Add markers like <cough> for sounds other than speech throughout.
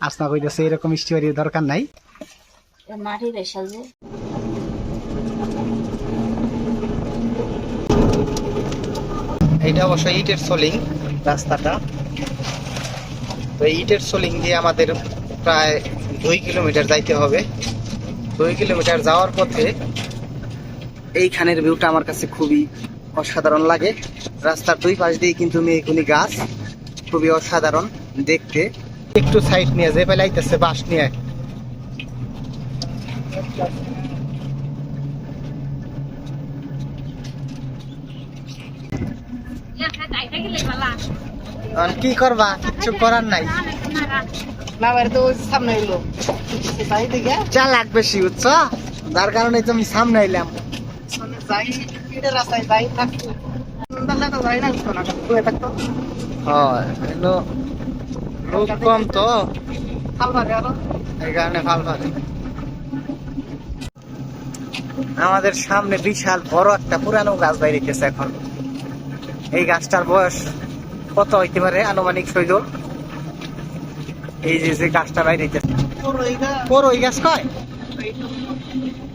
আসমা কইতেছে এরকম স্টিয়ারির দরকার নাই। <laughs> এটা মাটির যে। এইটা অবশ্য ইটের সোলিং রাস্তাটা। তো ইটের সোলিং দিয়ে আমাদের প্রায় দুই কিলোমিটার যাইতে হবে। দুই কিলোমিটার যাওয়ার পথে এইখানের ভিউটা আমার কাছে খুবই অসাধারণ লাগে। রাস্তার দুই পাশ দিয়ে কিন্তু মেয়েগুনি গাছ। খুবই অসাধারণ দেখতে। একটু সাইড নিয়ে যে পেলাইতেছে বাস নিয়ে। কি করবা? কিছু করার নাই। যা লাগবে বেশি বুঝছ? যার কারণে তো আমি সামনে এলাম রাস্তায় যাই থাকতো লোক কম তো। এই কারণে আমাদের সামনে বিশাল বড় একটা পুরানো গাছ বাইরেছে এখন। এই গাছটার বয়স কত হইতে পারে? আনুমানিক সৈদল এই যে যে গাছটা বাইরেছে পুরো এইটা গাছ কয়?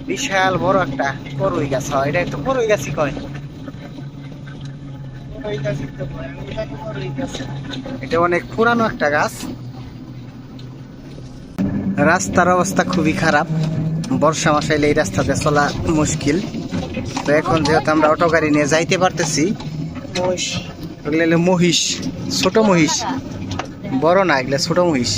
বিশাল বড় একটা করই গাছ হয়। এটা একটু করই গাছই কয় ওইটা শিখতে পারে ওইটা তো পুরো এইটা এটা অনেক পুরানো একটা গাছ। রাস্তার অবস্থা খুবই খারাপ। বর্ষা মাসে এলে এই রাস্তাতে চলা মুশকিল। তো এখন যেহেতু আমরা অটো গাড়ি নিয়ে যাইতে পারতেছি মহিষ। ওগুলো হলো মহিষ ছোট মহিষ। বড় না এগুলো ছোট মহিষ।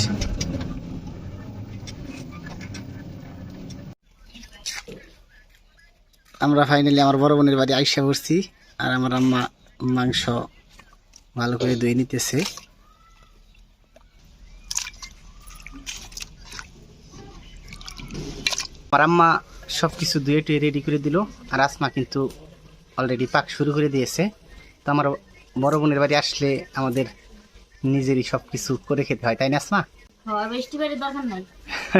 আমরা ফাইনালি আমার বড় বোনের বাড়ি আইসা পড়ছি আর আমার আম্মা মাংস ভালো করে ধুয়ে নিতেছে। আমার আম্মা সব কিছু ধুয়ে টুয়ে রেডি করে দিল আর আসমা কিন্তু অলরেডি পাক শুরু করে দিয়েছে। তো আমার বড় বোনের বাড়ি আসলে আমাদের নিজেরই সব কিছু করে খেতে হয় তাই না আসমা? হয় বাড়ির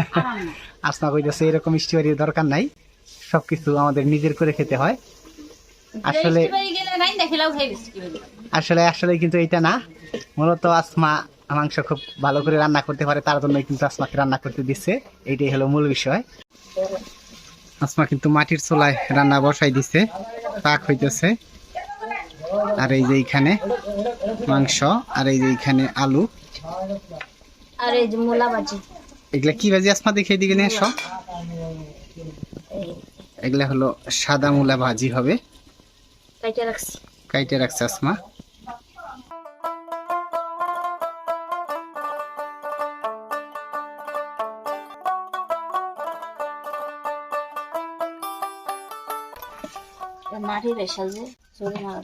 <laughs> আসমা কইতেছে এরকম স্টিয়ারির দরকার নাই। সবকিছু আমাদের নিজের করে খেতে হয়। আসলে আসলে আসলে কিন্তু এটা না। মূলত আসমা মাংস খুব ভালো করে রান্না করতে পারে তার জন্যই কিন্তু আসমাকে রান্না করতে দিচ্ছে এইটাই হলো মূল বিষয়। আসমা কিন্তু মাটির চোলায় রান্না বসাই দিছে পাক হইতেছে। আর এই যে এইখানে মাংস আর এই যে এইখানে আলু। আর এই যে মূলা বাজি এগুলা কি ভাজি আসমা দেখে দিকে নিয়ে আসো এগুলা হলো সাদা মূলা ভাজি হবে। কাইটা রাখছি কাইটে রাখছে আসমা মাটি মাটির রেশাল যে চলে মারা